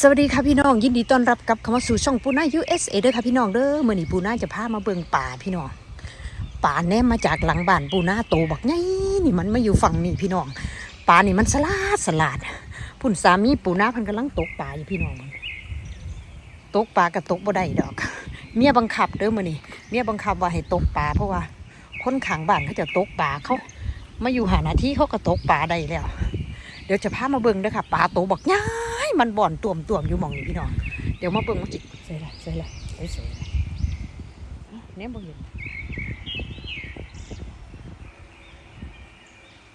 สวัสดีค่ะพี่น้อง ยินดีต้อนรับกับเข้ามาสู่ช่องปูน่า USA เด้อค่ะพี่น้องเด้อเมื่อนี้ปูน่าจะพามาเบิงป่าพี่น้องป่าแนมมาจากหลังบ้านปูน่าโตบักไงนี่มันมาอยู่ฝั่งนี้พี่น้องป่านี่มันสลาดสลาดพุ่นสามีปูน่าพันกำลังตกป่าอยู่พี่น้องตกป่ากับตกบ่ได้ดอก เมียบังคับเด้อมื่อนี้เมียบังคับว่าให้ตกป่าเพราะว่าคนข้างบ้านเขาจะตกป่าเขามาอยู่หาหน้าที่เขาก็ตกป่าได้แล้ว เดี๋ยวจะพามาเบิงเด้อค่ะป่าโตบักย้ย มันบ่อนต่วมต่วมอยู่มองนี้พี่น้อง เดี๋ยวมาเบิ่งมาจิใส่ละใส่ละใส่ใส่ละเนี่ยบ่เห็น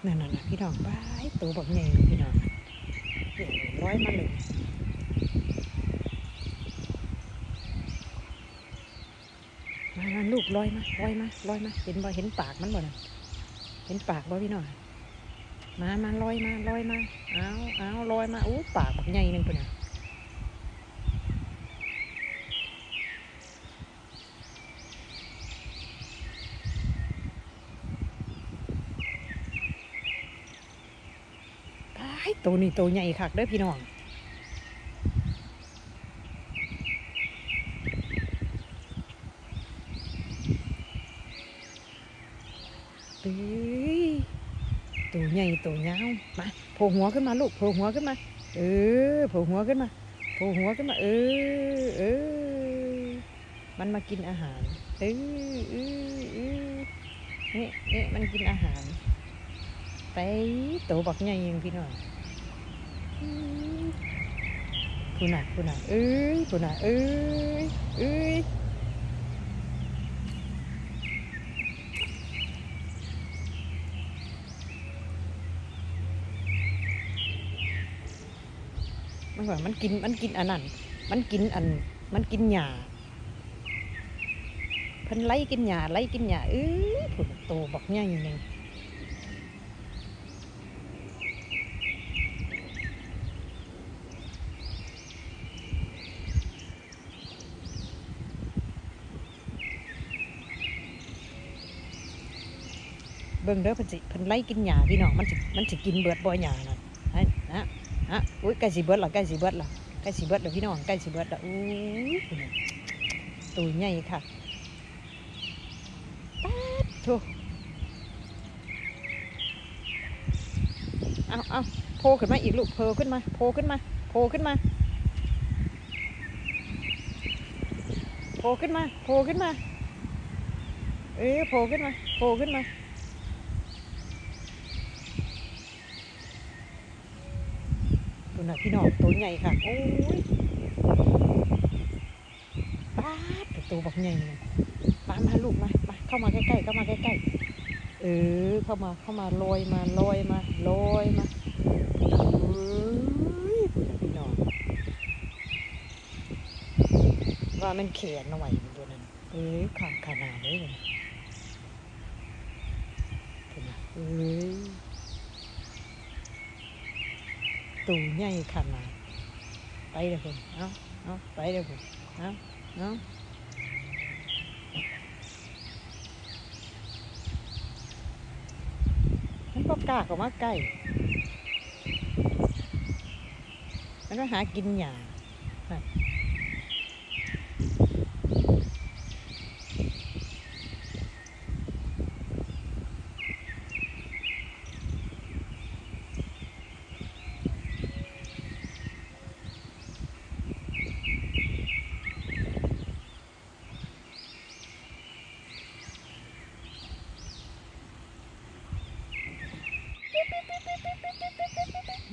นั่นน่ะพี่น้องบ้ายโตบักใหญ่พี่น้องร้อยมาเลยมามาลูกลอยมาลอยมาลอยมา เห็นบ่เห็นปากมันบ่น่ะเห็นปากบ่พี่น้อง มามาลอยมาลอยมาเอาเอาลอยมาอู้ปากแบบใหญ่หนึงปุ่นน่ะตายตัวนี้ตัวใหญ่คักเด้อพี่น้องเอ้ย ตัวใหญ่ตัวยาวมาโผล่หัวขึ้นมาลูกโผล่หัวขึ้นมา เออโผล่หัวขึ้นมาโผล่หัวขึ้นมา เออเออมันมากินอาหาร เออเออเออนี่นี่มันกินอาหาร ไปตัวบักใหญ่ยังพี่น้องอืมคุณน่ะคุณน่ะเอ้ยคุณน่ะเอ้ยเอ้ย มันว่ามันกินมันกินอันนั้นมันกินอัน มันกินหญ้าเพิ่นไล่กินหญ้าไล่กินหญ้าเอ้ยผุดโตบักใหญ่หนึงเบิ่งเด้อเพิ่นสิเพิ่นไล่กินหญ้าพี่น้องมันสิมันสิกินเบิดบ่หญ้านั่นนะ ฮะอุ้ยใกล้สิเบิดละใกล้สิเบิดละใกล้สิเบิดแล้วพี่น้องใกล้สิเบิดละอุ้ตัวใหญ่ค่ะป๊าดโถเอาเอาโผล่ขึ้นมาอีกลูกโผล่ขึ้นมาโผล่ขึ้นมาโผล่ขึ้นมาโผล่ขึ้นมาโผล่ขึ้นมาเออโผล่ขึ้นมาโผล่ขึ้นมา ล่ะพี่น้องตัวใหญ่ค่ะ โอ้ยป้าดตัวบักใหญ่เลยมามาลูกมามาเข้ามาใกล้ๆเข้ามาใกล้ๆเออเข้ามาเข้ามาลอยมาลอยมาลอยมาเอ้ยพี่น้องว่ามันแขนหน่อยตัวนั้นเอ้ยขาดขนาดเลยเนี่ยเห็นไหมเอ้ย ตูใหญ่ขนาดไปเลยคุณเอาเอาไปเลยคุณเอาเอามันก็กล้าเข้ามาใกล้มันก็หากินหญ้า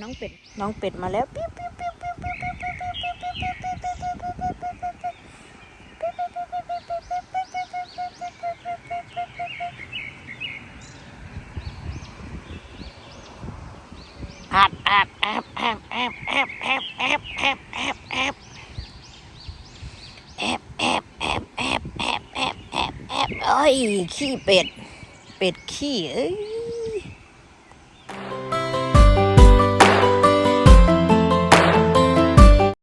น้องเป็ด น้องเป็ดมาแล้วปิ๊บปิ๊บปิ๊บปิ๊บปิ๊บปิ๊บปิ๊บปิ๊บปิ๊บปิ๊บปิ๊บปิ๊บปิ๊บปิ๊บอับอับอับอับอับอับอับอับอับอับอับแอบแอบแอบแอบแอบแอบแอบแอบเอ้ยขี้เป็ด เป็ดขี้เอ้ย